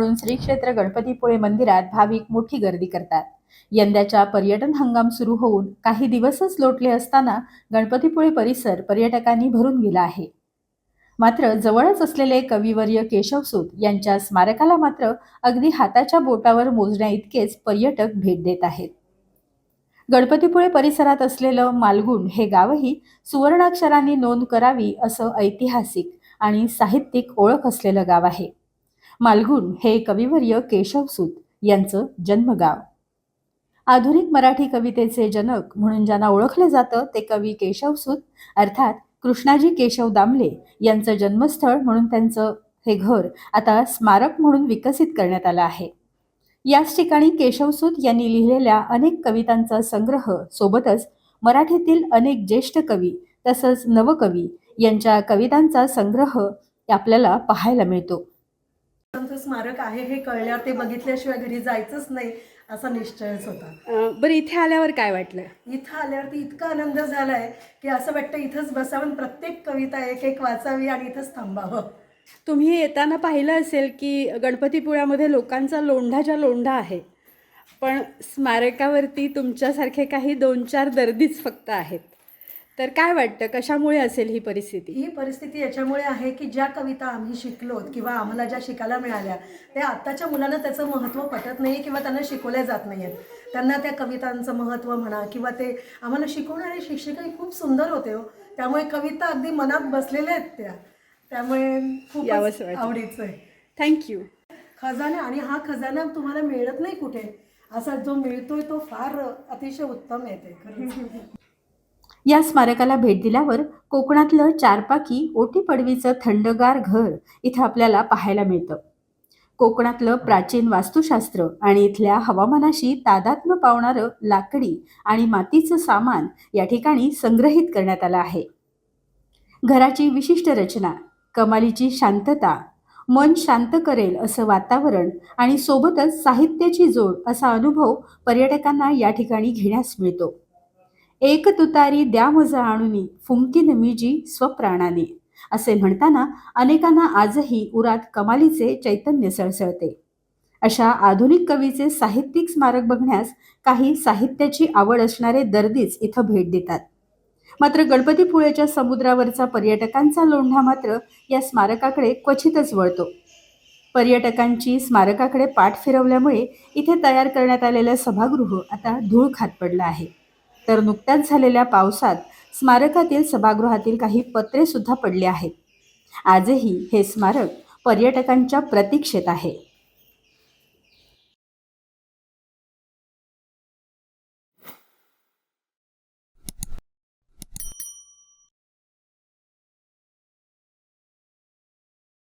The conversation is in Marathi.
म्हणून श्री क्षेत्र गणपतीपुळे मंदिरात भाविक मोठी गर्दी करतात. यंदाच्या पर्यटन हंगाम सुरू होऊन काही दिवसच लोटले असताना गणपतीपुळे परिसर पर्यटकांनी भरून गेला आहे. मात्र जवळच असलेले कविवर्य केशवसूत यांच्या स्मारकाला मात्र अगदी हाताच्या बोटावर मोजण्या इतकेच पर्यटक भेट देत आहेत. गणपतीपुळे परिसरात असलेलं मालगुण हे गावही सुवर्णाक्षरांनी नोंद करावी असं ऐतिहासिक आणि साहित्यिक ओळख असलेलं गाव आहे. मालगुण हे कविवर्य केशवसूत यांचं जन्मगाव. आधुनिक मराठी कवितेचे जनक म्हणून ज्यांना ओळखलं जातं ते कवी केशवसूत अर्थात कृष्णाजी केशव दामले यांचं जन्मस्थळ म्हणून त्यांचं हे घर आता स्मारक म्हणून विकसित करण्यात आलं आहे. याच ठिकाणी केशवसूत यांनी लिहिलेल्या अनेक कवितांचा संग्रह सोबतच मराठीतील अनेक ज्येष्ठ कवी तसंच नवकवी यांच्या कवितांचा संग्रह आपल्याला पाहायला मिळतो. स्मारक आहे हे कळल्यावर ते बघितल्याशिवाय घरी जायचंच नाही असा निश्चयच होता. बरं इथे आल्यावर काय वाटलं? इथं आल्यावरती इतका आनंद झालाय की असं वाटतं इथंच बसावं प्रत्येक कविता एक एक वाचावी आणि इथंच थांबावं. तुम्ही येताना पाहिलं असेल की गणपतीपुळ्यामध्ये लोकांचा लोंढाच्या लोंढा आहे. पण स्मारकावरती तुमच्यासारखे काही दोन चार दर्दीच फक्त आहेत. तर काय वाटतं कशामुळे असेल ही परिस्थिती? ही परिस्थिती याच्यामुळे आहे की ज्या कविता आम्ही शिकलोत किंवा आम्हाला ज्या शिकायला मिळाल्या त्या आत्ताच्या मुलांना त्याचं महत्त्व पटत नाही किंवा त्यांना शिकवल्या जात नाही आहेत त्यांना त्या कवितांचं महत्त्व म्हणा किंवा ते आम्हाला शिकवणारे शिक्षकही खूप सुंदर होते हो. त्यामुळे कविता अगदी मनात बसलेल्या आहेत त्या. त्यामुळे खूप. आवडीचं आहे. थँक्यू खजाना आणि हा खजाना तुम्हाला मिळत नाही कुठे असा जो मिळतोय तो फार अतिशय उत्तम आहे ते खरंच. या स्मारकाला भेट दिल्यावर कोकणातलं चारपाकी ओटी पडवीचं थंडगार घर इथं आपल्याला पाहायला मिळतं. कोकणातलं प्राचीन वास्तुशास्त्र आणि इथल्या हवामानाशी तादात्म्य पावणारं लाकडी आणि मातीचं सामान या ठिकाणी संग्रहित करण्यात आलं आहे. घराची विशिष्ट रचना कमालीची शांतता मन शांत करेल असं वातावरण आणि सोबतच साहित्याची जोड असा अनुभव पर्यटकांना या ठिकाणी घेण्यास मिळतो. एक तुतारी द्या मजा आणुनी फुंकीन मीजी स्वप्राणाने. असे म्हणताना अनेकांना आजही उरात कमालीचे चैतन्य सळसळते. अशा आधुनिक कवीचे साहित्यिक स्मारक बघण्यास काही साहित्याची आवड असणारे दर्दीच इथं भेट देतात. मात्र गणपतीपुळेच्या समुद्रावरचा पर्यटकांचा लोंढा मात्र या स्मारकाकडे क्वचितच वळतो. पर्यटकांची स्मारकाकडे पाठ फिरवल्यामुळे इथे तयार करण्यात आलेलं सभागृह आता धूळ खात पडलं आहे. तर नुकत्याच झालेल्या पावसात स्मारकातील सभागृहातील काही पत्रे सुद्धा पडले आहेत. आजही हे स्मारक पर्यटकांच्या प्रतीक्षेत आहे.